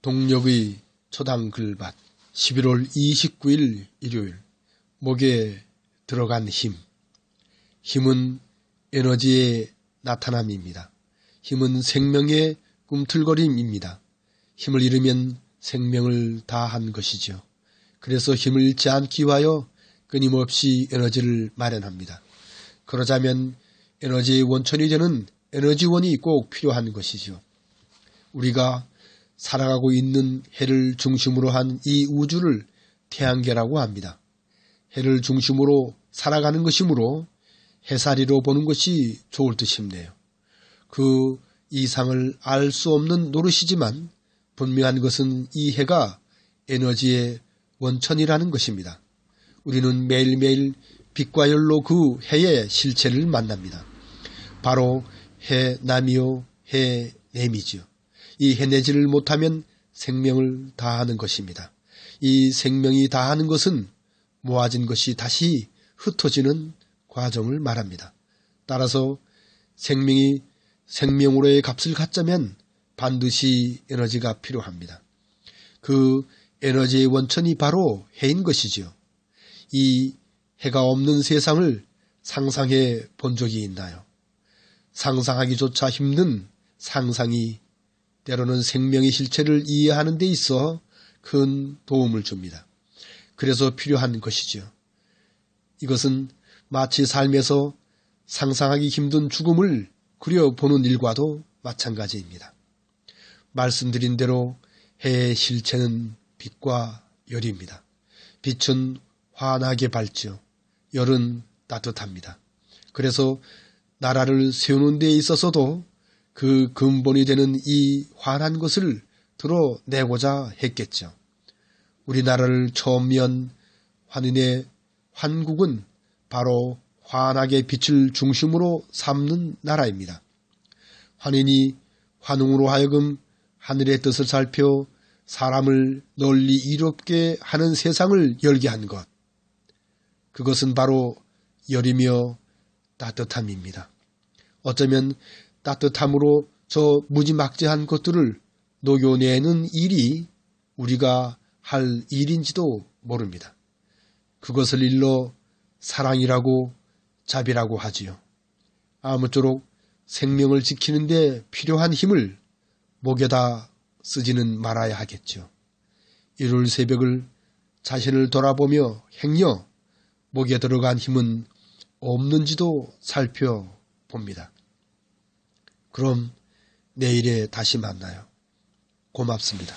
동력의 초당 글밭 11월 29일 일요일 목에 들어간 힘 힘은 에너지의 나타남입니다. 힘은 생명의 꿈틀거림입니다. 힘을 잃으면 생명을 다한 것이죠. 그래서 힘을 잃지 않기 위하여 끊임없이 에너지를 마련합니다. 그러자면 에너지의 원천이 되는 에너지원이 꼭 필요한 것이죠. 우리가 살아가고 있는 해를 중심으로 한 이 우주를 태양계라고 합니다. 해를 중심으로 살아가는 것이므로 해살이로 보는 것이 좋을 듯 싶네요. 그 이상을 알 수 없는 노릇이지만 분명한 것은 이 해가 에너지의 원천이라는 것입니다. 우리는 매일매일 빛과 열로 그 해의 실체를 만납니다. 바로 해남이요 해냄이지요. 이 해내지를 못하면 생명을 다하는 것입니다. 이 생명이 다하는 것은 모아진 것이 다시 흩어지는 과정을 말합니다. 따라서 생명이 생명으로의 값을 갖자면 반드시 에너지가 필요합니다. 그 에너지의 원천이 바로 해인 것이지요. 이 해가 없는 세상을 상상해 본 적이 있나요? 상상하기조차 힘든 상상이 때로는 생명의 실체를 이해하는 데 있어 큰 도움을 줍니다. 그래서 필요한 것이죠. 이것은 마치 삶에서 상상하기 힘든 죽음을 그려보는 일과도 마찬가지입니다. 말씀드린 대로 해의 실체는 빛과 열입니다. 빛은 환하게 밝죠. 열은 따뜻합니다. 그래서 나라를 세우는 데 있어서도 그 근본이 되는 이 환한 것을 드러내고자 했겠죠. 우리나라를 처음 연 환인의 환국은 바로 환하게 빛을 중심으로 삼는 나라입니다. 환인이 환웅으로 하여금 하늘의 뜻을 살펴 사람을 널리 이롭게 하는 세상을 열게 한 것. 그것은 바로 열이며 따뜻함입니다. 어쩌면 따뜻함으로 저 무지막지한 것들을 녹여내는 일이 우리가 할 일인지도 모릅니다. 그것을 일러 사랑이라고 자비라고 하지요. 아무쪼록 생명을 지키는데 필요한 힘을 목에다 쓰지는 말아야 하겠죠. 일요일 새벽을 자신을 돌아보며 행여 목에 들어간 힘은 없는지도 살펴봅니다. 그럼 내일에 다시 만나요. 고맙습니다.